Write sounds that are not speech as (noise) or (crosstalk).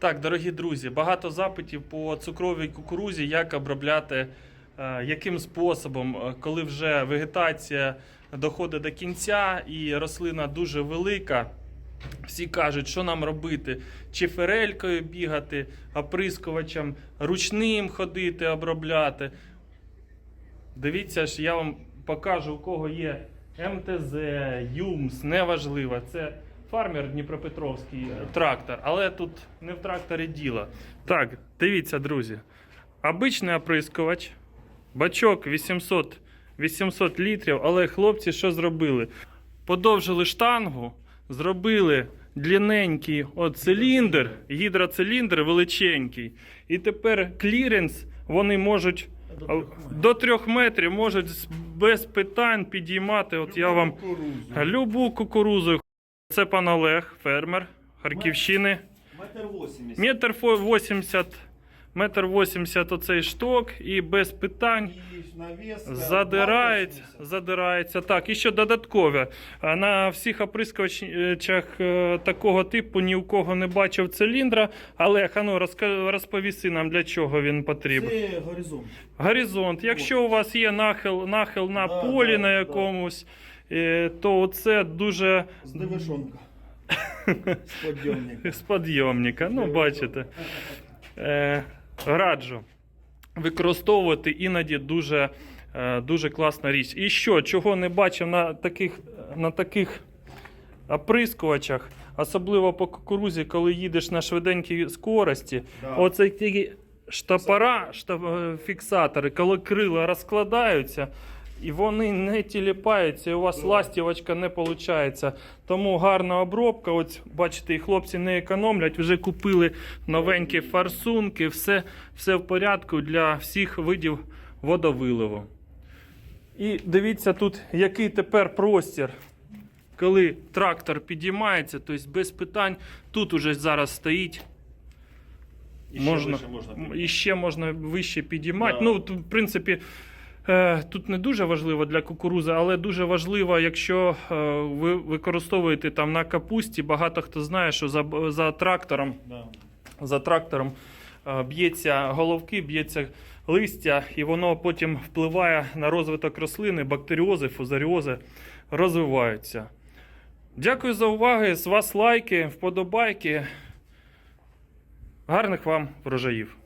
Так, дорогі друзі, багато запитів по цукровій кукурузі, як обробляти, е, яким способом, е, коли вже вегетація доходить до кінця і рослина дуже велика. Всі кажуть, що нам робити, чи ферелькою бігати, оприскувачем ручним ходити, обробляти. Дивіться ж, я вам покажу, у кого є МТЗ, ЮМС, неважливо. Це фармер Дніпропетровський е, трактор, але тут не в тракторі діло. Так, дивіться, друзі. Обичний оприскувач, бачок 800, 800 літрів, але хлопці що зробили? Подовжили штангу, зробили длинненький от циліндр, гідроциліндр величенький. І тепер кліренс вони можуть до трьох метрів можуть без питань підіймати. От я вам любу кукурузу. Це пан Олег, фермер Харківщини. Метр 80. Метр фо- 80, метр 80 оцей шток і без питань. Задирається, задирається. Так, і ще додаткове. На всіх оприскувачах е, такого типу ні у кого не бачив циліндра. Але ну, розка- розповіси нам, для чого він потрібен. Це горизонт. Горизонт. Якщо у вас є нахил, нахил на Да, полі да, на якомусь, е, то це дуже З дивишонка. (laughs) З подйомника. з. Ну, бачите. Е, раджу використовувати іноді дуже, е, дуже класна річ. І що, чого не бачив на таких, на таких оприскувачах, особливо по кукурузі, коли їдеш на швиденькій скорості, Да. оце ті штопора, штоп, е, фіксатори, коли крила розкладаються. І вони не тіліпаються, і у вас ластівочка не виходить. Тому гарна обробка. Ось бачите, і хлопці не економлять. Вже купили новенькі форсунки, все, все в порядку для всіх видів водовиливу. І дивіться тут, який тепер простір. Коли трактор підіймається, тобто без питань, тут уже зараз стоїть. І ще можна, вище можна м, і ще можна вище підіймати. Да. Ну, в принципі, тут не дуже важливо для кукурузи, але дуже важливо, якщо е, ви використовуєте там на капусті. Багато хто знає, що за, за трактором за трактором е, б'ється головки, б'ється листя, і воно потім впливає на розвиток рослини, бактеріози, фузаріози розвиваються. Дякую за увагу. З вас лайки, вподобайки. Гарних вам врожаїв!